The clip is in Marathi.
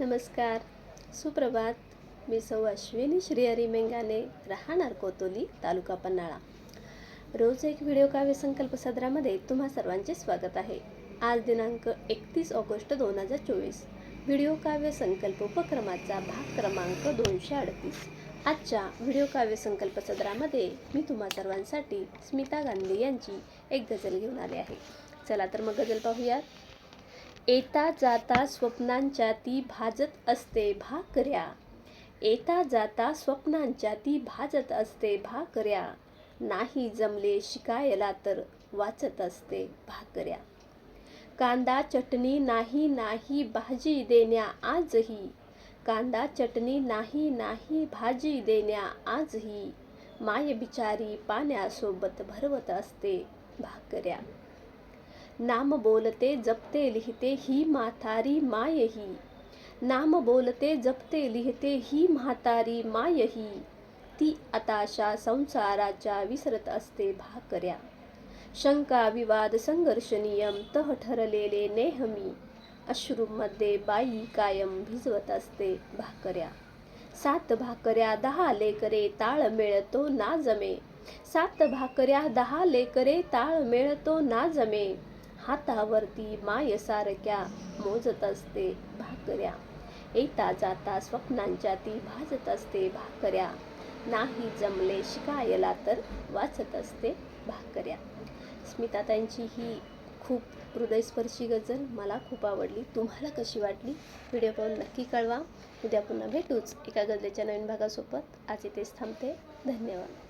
नमस्कार. सुप्रभात. मी सौ अश्विनी श्रीहरी मेंगाने राहणार कोतोली तालुका पन्हाळा. रोज एक व्हिडिओ काव्य संकल्प सदरामध्ये तुम्हा सर्वांचे स्वागत आहे. आज दिनांक एकतीस ऑगस्ट दोन हजार चोवीस. व्हिडिओ काव्य संकल्प उपक्रमाचा भाग क्रमांक दोनशे अडतीस. आजच्या व्हिडिओ काव्य संकल्प सदरामध्ये मी तुम्हा सर्वांसाठी स्मिता गांधी यांची एक गझल घेऊन आले आहे. चला तर मग गझल पाहूयात. येता जाता स्वप्नांच्या ती भाजत असते भाकऱ्या. येता जाता स्वप्नांच्या ती भाजत असते भाकऱ्या. नाही जमले शिकायला तर वाचत असते भाकऱ्या. कांदा चटणी नाही नाही भाजी देण्या आजही. कांदा चटणी नाही नाही भाजी देण्या आजही. माय बिचारी पाण्यासोबत भरवत असते भाकऱ्या. नाम बोलते जपते लिहिते ही म्हातारी मायही. नाम बोलते जपते लिहिते ही म्हातारी मायही. ती आताशा संसाराच्या विसरत असते भाकऱ्या. शंका विवाद संघर्ष नियम तह ठरलेले नेहमी. अश्रूमध्ये बाई कायम भिजवत असते भाकऱ्या. सात भाकऱ्या दहा लेकरे ताळ मिळतो ना जमे सात भाकऱ्या दहा लेकरे ताळ मिळतो ना जमे हातावरती मायसारख्या मोजत असते भाकऱ्या. येता जाता स्वप्नांच्या ती भाजत असते भाकऱ्या. नाही जमले शिकायला तर वाचत असते भाकऱ्या. स्मिताताईंची ही खूप हृदयस्पर्शी गजल मला खूप आवडली. तुम्हाला कशी वाटली? व्हिडिओ पाहून नक्की कळवा. उद्या पुन्हा भेटूच एका गजलेच्या नवीन भागासोबत. आज इथेच थांबते. धन्यवाद.